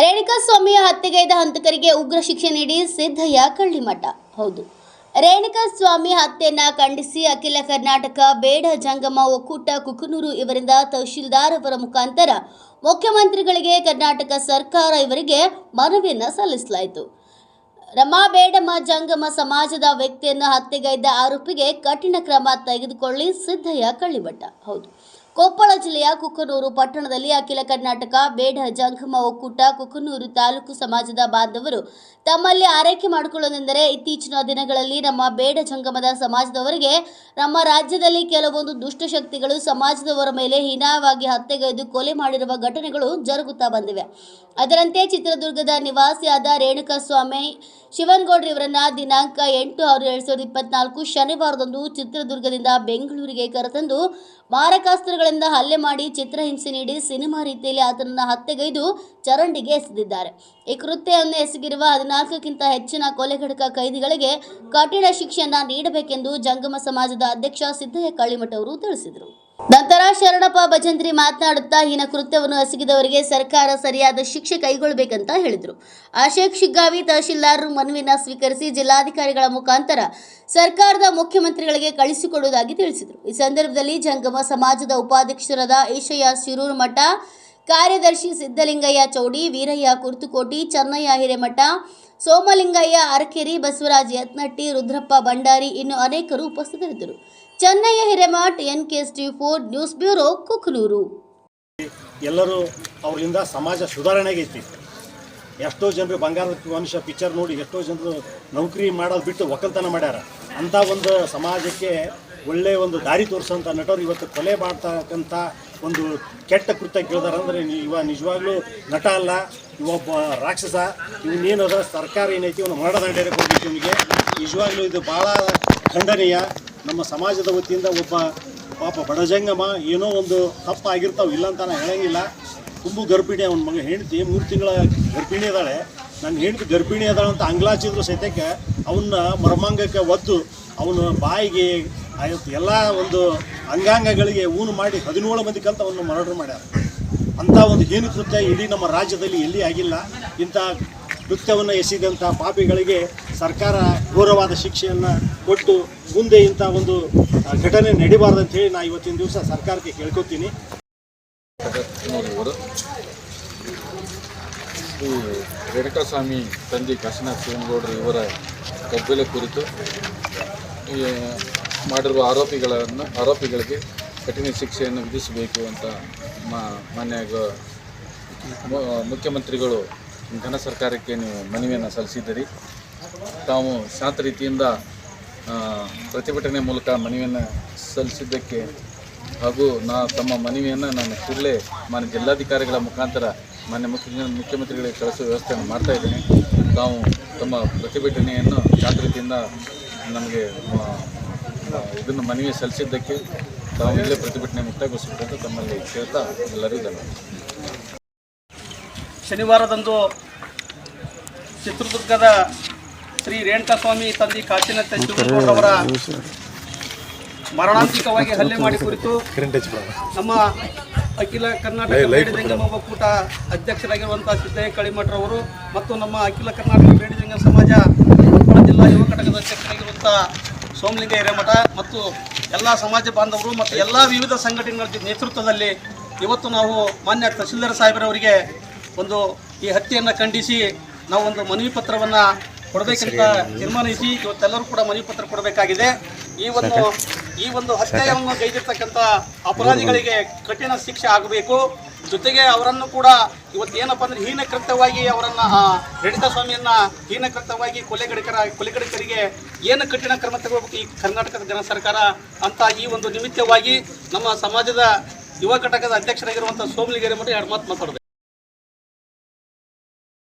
ರೇಣುಕಾಸ್ವಾಮಿಯ ಹತ್ಯೆಗೈದ ಹಂತಕರಿಗೆ ಉಗ್ರ ಶಿಕ್ಷೆ ನೀಡಿ ಸಿದ್ದಯ್ಯ ಕಳ್ಳಿಮಠ. ಹೌದು. ರೇಣುಕಾಸ್ವಾಮಿ ಹತ್ಯೆಯನ್ನ ಖಂಡಿಸಿ ಅಖಿಲ ಕರ್ನಾಟಕ ಬೇಡ ಜಂಗಮ ಒಕ್ಕೂಟ ಕುಕನೂರು ಇವರಿಂದ ತಹಶೀಲ್ದಾರ್ ಅವರ ಮುಖಾಂತರ ಮುಖ್ಯಮಂತ್ರಿಗಳಿಗೆ ಕರ್ನಾಟಕ ಸರ್ಕಾರ ಇವರಿಗೆ ಮನವಿಯನ್ನ ಸಲ್ಲಿಸಲಾಯಿತು. ರಮಾ ಬೇಡಮ್ಮ ಜಂಗಮ ಸಮಾಜದ ವ್ಯಕ್ತಿಯನ್ನು ಹತ್ಯೆಗೈದ ಆರೋಪಿಗೆ ಕಠಿಣ ಕ್ರಮ ತೆಗೆದುಕೊಳ್ಳಿ ಸಿದ್ದಯ್ಯ ಕಳ್ಳಿಮಠ. ಹೌದು. ಕೊಪ್ಪಳ ಜಿಲ್ಲೆಯ ಕುಕ್ಕನೂರು ಪಟ್ಟಣದಲ್ಲಿ ಅಖಿಲ ಕರ್ನಾಟಕ ಬೇಡ ಜಂಗಮ ಒಕ್ಕೂಟ ಕುಕನೂರು ತಾಲೂಕು ಸಮಾಜದ ಬಾಂಧವರು ತಮ್ಮಲ್ಲಿ ಆರೈಕೆ ಮಾಡಿಕೊಳ್ಳೋದೆಂದರೆ ಇತ್ತೀಚಿನ ದಿನಗಳಲ್ಲಿ ನಮ್ಮ ಬೇಡ ಜಂಗಮದ ಸಮಾಜದವರಿಗೆ ನಮ್ಮ ರಾಜ್ಯದಲ್ಲಿ ಕೆಲವೊಂದು ದುಷ್ಟಶಕ್ತಿಗಳು ಸಮಾಜದವರ ಮೇಲೆ ಹೀನಾಯವಾಗಿ ಹತ್ಯೆಗೈದು ಕೊಲೆ ಮಾಡಿರುವ ಘಟನೆಗಳು ಜರುಗುತ್ತಾ ಬಂದಿವೆ. ಅದರಂತೆ ಚಿತ್ರದುರ್ಗದ ನಿವಾಸಿಯಾದ ರೇಣುಕಾಸ್ವಾಮಿ ಶಿವನಗೌಡ್ರ ಇವರನ್ನ ದಿನಾಂಕ ಎಂಟು ಆರು ಎರಡು ಸಾವಿರದ ಇಪ್ಪತ್ನಾಲ್ಕು ಶನಿವಾರದಂದು ಚಿತ್ರದುರ್ಗದಿಂದ ಬೆಂಗಳೂರಿಗೆ ಕರೆತಂದು ಮಾರಕಾಸ್ತ್ರಗಳಿಂದ ಹಲ್ಲೆ ಮಾಡಿ ಚಿತ್ರಹಿಂಸೆ ನೀಡಿ ಸಿನಿಮಾ ರೀತಿಯಲ್ಲಿ ಆತನನ್ನು ಹತ್ಯೆಗೈದು ಚರಂಡಿಗೆ ಎಸೆದಿದ್ದಾರೆ. ಈ ಕೃತ್ಯವನ್ನು ಎಸಗಿರುವ ಹದಿನಾಲ್ಕಕ್ಕಿಂತ ಹೆಚ್ಚಿನ ಕೊಲೆಗಡಕ ಕೈದಿಗಳಿಗೆ ಕಠಿಣ ಶಿಕ್ಷೆಯನ್ನ ನೀಡಬೇಕೆಂದು ಜಂಗಮ ಸಮಾಜದ ಅಧ್ಯಕ್ಷ ಸಿದ್ದಯ್ಯ ಕಳಿಮಠ ಅವರು ತಿಳಿಸಿದರು. ನಂತರ ಶರಣಪ್ಪ ಭಜಂತ್ರಿ ಮಾತನಾಡುತ್ತಾ ಈನ ಕೃತ್ಯವನ್ನು ಎಸಗಿದವರಿಗೆ ಸರ್ಕಾರ ಸರಿಯಾದ ಶಿಕ್ಷೆ ಕೈಗೊಳ್ಳಬೇಕಂತ ಹೇಳಿದರು. ಅಶೇಖ್ ಶಿಗ್ಗಾವಿ ತಹಶೀಲ್ದಾರ್ ಮನವಿನ ಸ್ವೀಕರಿಸಿ ಜಿಲ್ಲಾಧಿಕಾರಿಗಳ ಮುಖಾಂತರ ಸರ್ಕಾರದ ಮುಖ್ಯಮಂತ್ರಿಗಳಿಗೆ ಕಳಿಸಿಕೊಡುವುದಾಗಿ ತಿಳಿಸಿದರು. ಈ ಸಂದರ್ಭದಲ್ಲಿ ಜಂಗಮ ಸಮಾಜದ ಉಪಾಧ್ಯಕ್ಷರಾದ ಈಶಯ್ಯ ಶಿರೂರು ಮಠ, ಕಾರ್ಯದರ್ಶಿ ಸಿದ್ದಲಿಂಗಯ್ಯ ಚೌಡಿ, ವೀರಯ್ಯ ಕುರ್ತುಕೋಟಿ, ಚನ್ನಯ್ಯ ಹಿರೇಮಠ ಸೋಮಲಿಂಗಯ್ಯ, ಅರಕೆರಿ, ಬಸವರಾಜ್, ಯತ್ನಟ್ಟಿ, ರುದ್ರಪ್ಪ ಭಂಡಾರಿ ಇನ್ನು ಅನೇಕರು ಉಪಸ್ಥಿತರಿದ್ದರು. Chennaiah Hiremath N K S T four news bureau, Kuknur. ಎಲ್ಲರೂ ಅವರಿಂದ ಸಮಾಜ ಸುಧಾರಣೆಗೈತಿ ಎಷ್ಟೋ ಜನರು ಬಂಗಾರದ ಮನುಷ್ಯ ಪಿಕ್ಚರ್ ನೋಡಿ, ಎಷ್ಟೋ ಜನರು ನೌಕರಿ ಮಾಡೋದು ಬಿಟ್ಟು ಒಕ್ಕಲ್ತನ ಮಾಡ್ಯಾರ. ಅಂಥ ಒಂದು ಸಮಾಜಕ್ಕೆ ಒಳ್ಳೆಯ ಒಂದು ದಾರಿ ತೋರಿಸೋಂಥ ನಟರು ಇವತ್ತು ಕೊಲೆ ಮಾಡ್ತಕ್ಕಂಥ ಒಂದು ಕೆಟ್ಟ ಕೃತ್ಯ ಕೇಳ್ದಾರಂದ್ರೆ ಇವ ನಿಜವಾಗ್ಲೂ ನಟ ಅಲ್ಲ ಇವೊಬ್ಬ ರಾಕ್ಷಸ ಇವನೇನದ ಸರ್ಕಾರ ಏನೈತಿ ಇವನು ಮರಣದಂಡನೆ ಕೊಡ್ಬೇಕು ಇವನಿಗೆ. ನಿಜವಾಗ್ಲೂ ಇದು ಭಾಳ ಖಂಡನೀಯ. ನಮ್ಮ ಸಮಾಜದ ವತಿಯಿಂದ ಒಬ್ಬ ಪಾಪ ಬಡಜಂಗಮ ಏನೋ ಒಂದು ತಪ್ಪಾಗಿರ್ತಾವೆ, ಇಲ್ಲ ಅಂತ ನಾನು ಹೇಳಂಗಿಲ್ಲ. ತುಂಬು ಗರ್ಭಿಣಿ ಅವನ ಮಗ ಹೆಂಡತಿ, ಮೂರು ತಿಂಗಳ ಗರ್ಭಿಣಿ ಅದಾಳೆ. ನನ್ನ ಹೆಂಡತಿ ಗರ್ಭಿಣಿ ಅದಾಳೆ ಅಂತ ಅಂಗ್ಲಾಚಿದ್ರು ಸಹಿತಕ್ಕೆ ಅವನ್ನ ಮರ್ಮಾಂಗಕ್ಕೆ ಒದ್ದು, ಅವನ ಬಾಯಿಗೆ ಆಯ್ತು ಎಲ್ಲ ಒಂದು ಅಂಗಾಂಗಗಳಿಗೆ ಊನು ಮಾಡಿ ಹದಿನೇಳು ಮಂದಿ ಕಲ್ತು ಅವನ್ನ ಮರ್ಡರ್ ಮಾಡ್ಯಾರ. ಅಂಥ ಒಂದು ಹೀನ ಕೃತ್ಯ ಇಡೀ ನಮ್ಮ ರಾಜ್ಯದಲ್ಲಿ ಎಲ್ಲಿ ಆಗಿಲ್ಲ. ಇಂಥ ಕೃತ್ಯವನ್ನು ಎಸೆದಂಥ ಪಾಪಿಗಳಿಗೆ ಸರ್ಕಾರ ಘೋರವಾದ ಶಿಕ್ಷೆಯನ್ನು ಕೊಟ್ಟು ಮುಂದೆ ಇಂಥ ಒಂದು ಘಟನೆ ನಡಿಬಾರ್ದು ಅಂತ ಹೇಳಿ ನಾ ಇವತ್ತಿನ ದಿವಸ ಸರ್ಕಾರಕ್ಕೆ ಕೇಳ್ಕೊತೀನಿ. ಈ ರೇಣುಕಾಸ್ವಾಮಿ ತಂದೆ ಕಾಶಿನಾಥ್ ಶಿವನಗೌಡರು ಇವರ ಕಬ್ಬಿಲೆ ಕುರಿತು ಮಾಡಿರುವ ಆರೋಪಿಗಳನ್ನು, ಆರೋಪಿಗಳಿಗೆ ಕಠಿಣ ಶಿಕ್ಷೆಯನ್ನು ವಿಧಿಸಬೇಕು ಅಂತ ಮಾನ್ಯ ಮುಖ್ಯಮಂತ್ರಿಗಳು ಘನ ಸರ್ಕಾರಕ್ಕೆ ನೀವು ಮನವಿಯನ್ನು ಸಲ್ಲಿಸಿದ್ದೀರಿ. ತಾವು ಶಾಂತ ರೀತಿಯಿಂದ ಪ್ರತಿಭಟನೆ ಮೂಲಕ ಮನವಿಯನ್ನು ಸಲ್ಲಿಸಿದ್ದಕ್ಕೆ ಹಾಗೂ ನಾ, ತಮ್ಮ ಮನವಿಯನ್ನು ನಾನು ಕೂಡಲೇ ಮಾನ್ಯ ಜಿಲ್ಲಾಧಿಕಾರಿಗಳ ಮುಖಾಂತರ ಮಾನ್ಯ ಮುಖ್ಯ, ಮುಖ್ಯಮಂತ್ರಿಗಳಿಗೆ ಕಳಿಸುವ ವ್ಯವಸ್ಥೆಯನ್ನು ಮಾಡ್ತಾ ಇದ್ದೀನಿ. ತಾವು ತಮ್ಮ ಪ್ರತಿಭಟನೆಯನ್ನು ಶಾಂತ ರೀತಿಯಿಂದ ನಮಗೆ ಇದನ್ನು ಮನವಿ ಸಲ್ಲಿಸಿದ್ದಕ್ಕೆ ತಾವು ಇಲ್ಲೇ ಪ್ರತಿಭಟನೆ ಮುಕ್ತಾಯಗೊಳಿಸಬೇಕಂತ ತಮ್ಮಲ್ಲಿ ಕೇಳ್ತಾ ಎಲ್ಲರಿಗೂ ಧನ್ಯವಾದ ಶನಿವಾರದಂದು ಚಿತ್ರದುರ್ಗದ ಶ್ರೀ ರೇಣುಕಾಸ್ವಾಮಿ ತಂದೆ ಕಾಶಿನಾಥ ಶಿವನಗೌಡರವರ ಮರಣಾಂತಿಕವಾಗಿ ಹಲ್ಲೆ ಮಾಡಿ ಕುರಿತು ನಮ್ಮ ಅಖಿಲ ಕರ್ನಾಟಕ ಬೇಡಿದಂಗಮ ಒಕ್ಕೂಟ ಅಧ್ಯಕ್ಷರಾಗಿರುವಂಥ ಸಿದ್ದಯ್ಯ ಕಳಿಮಠರವರು ಮತ್ತು ನಮ್ಮ ಅಖಿಲ ಕರ್ನಾಟಕ ಬೇಡಿದಂಗ ಸಮಾಜ ಕೊಪ್ಪಳ ಜಿಲ್ಲಾ ಯುವ ಘಟಕದ ಅಧ್ಯಕ್ಷರಾಗಿರುವಂಥ ಸೋಮಲಿಂಗ ಹಿರೇಮಠ ಮತ್ತು ಎಲ್ಲ ಸಮಾಜ ಬಾಂಧವರು ಮತ್ತು ಎಲ್ಲ ವಿವಿಧ ಸಂಘಟನೆಗಳ ನೇತೃತ್ವದಲ್ಲಿ ಇವತ್ತು ನಾವು ಮಾನ್ಯ ತಹಸೀಲ್ದಾರ್ ಸಾಹೇಬರವರಿಗೆ ಒಂದು ಈ ಹತ್ಯೆಯನ್ನು ಖಂಡಿಸಿ ನಾವು ಒಂದು ಮನವಿ ಪತ್ರವನ್ನು ಕೊಡಬೇಕಂತ ತೀರ್ಮಾನಿಸಿ ಇವತ್ತೆಲ್ಲರೂ ಕೂಡ ಮನವಿ ಪತ್ರ ಕೊಡಬೇಕಾಗಿದೆ. ಈ ಒಂದು ಈ ಒಂದು ಹತ್ಯೆಯನ್ನು ಗೈದಿರ್ತಕ್ಕಂಥ ಅಪರಾಧಿಗಳಿಗೆ ಕಠಿಣ ಶಿಕ್ಷೆ ಆಗಬೇಕು. ಜೊತೆಗೆ ಅವರನ್ನು ಕೂಡ ಇವತ್ತೇನಪ್ಪ ಅಂದ್ರೆ ಹೀನಕೃತವಾಗಿ ಅವರನ್ನ ಆ, ರೇಣುಕಾ ಸ್ವಾಮಿಯನ್ನ ಹೀನ ಕೃತ್ಯವಾಗಿ ಕೊಲೆಗಡಿಕರಿಗೆ ಏನು ಕಠಿಣ ಕ್ರಮ ತಗೋಬೇಕು ಈ ಕರ್ನಾಟಕದ ಜನ ಸರ್ಕಾರ ಅಂತ ಈ ಒಂದು ನಿಮಿತ್ತವಾಗಿ ನಮ್ಮ ಸಮಾಜದ ಯುವ ಘಟಕದ ಅಧ್ಯಕ್ಷರಾಗಿರುವಂಥ ಸೋಮಲಿಗೇರಿ ಮಠ ಎರಡು ಮಾತು ಮಾತಾಡಬೇಕು.